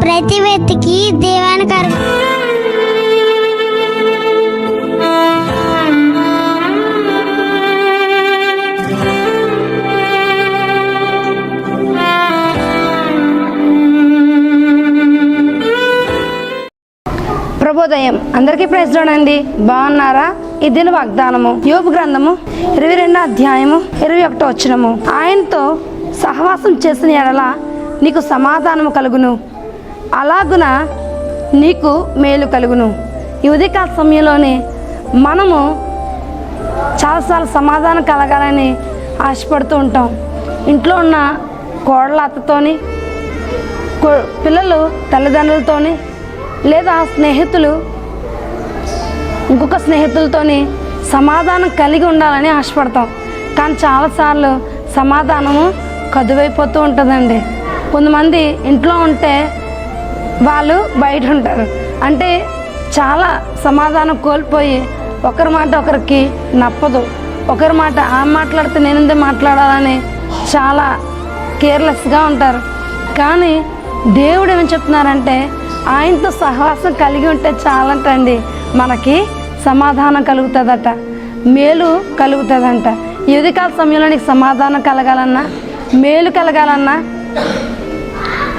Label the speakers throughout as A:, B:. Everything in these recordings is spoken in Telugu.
A: ప్రతి వ్యక్తికి దేవానికి
B: ప్రభోదయం అందరికీ ప్రైజ్ బాగున్నారా? ఈ దిన వాగ్దానము. యోపు గ్రంథము ఇరవై రెండో అధ్యాయము ఇరవై ఒకటో వచ్చినము ఆయనతో సహవాసం చేసిన ఎడల నీకు సమాధానము కలుగును. అలాగున నీకు మేలు కలుగును. ఈ ఉదయకాల సమయంలోనే మనము చాలాసార్లు సమాధానం కలగాలని ఆశపడుతూ ఉంటాం. ఇంట్లో ఉన్న కోడల అత్తతోని కో- పిల్లలు తల్లిదండ్రులతోని లేదా స్నేహితులు ఇంకొక స్నేహితులతోని సమాధానం కలిగి ఉండాలని ఆశపడతాం. కానీ చాలాసార్లు సమాధానము కదువైపోతూ ఉంటుందండి. కొంతమంది ఇంట్లో ఉంటే వాళ్ళు బయట ఉంటారు. అంటే చాలా సమాధానం కోల్పోయి ఒకరి మాట ఒకరికి నప్పదు. ఒకరి మాట ఆ మాట్లాడితే నేను ఎందుకు మాట్లాడాలని చాలా కేర్లెస్గా ఉంటారు. కానీ దేవుడు ఏమని చెప్తున్నారంటే ఆయనతో సహవాసం కలిగి ఉంటే చాలంటండి మనకి సమాధానం కలుగుతుందట. మేలు కలుగుతుందంట. ఈ సమయంలో నీకు సమాధానం కలగాలన్నా మేలు కలగాలన్నా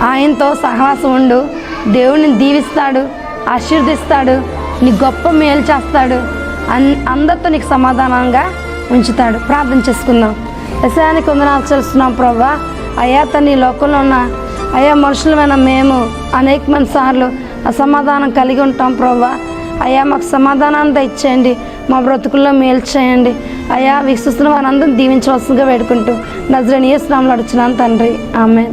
B: ఆయనతో సహవాసం ఉండు. దేవుడిని దీవిస్తాడు ఆశీర్దిస్తాడు నీ గొప్ప మేలు చేస్తాడు అన్ అందరితో నీకు సమాధానంగా ఉంచుతాడు. ప్రార్థన చేసుకుందాం. విషయానికి వందనాలు చేస్తున్నాం ప్రభా అయ్యా తన లోకంలో ఉన్న అయ్యా మనుషులమైన మేము అనేక మంది సార్లు అసమాధానం కలిగి ఉంటాం ప్రభా అయ్యా మాకు సమాధానాన్ని దయచేయండి. మా బ్రతుకుల్లో మేలు చేయండి. అయ్యా వీక్షిస్తున్న వారందరూ దీవించవలసిందిగా వేడుకుంటూ నజరని ఏ స్నామంలో అడుచున్నాను తండ్రి. ఆమె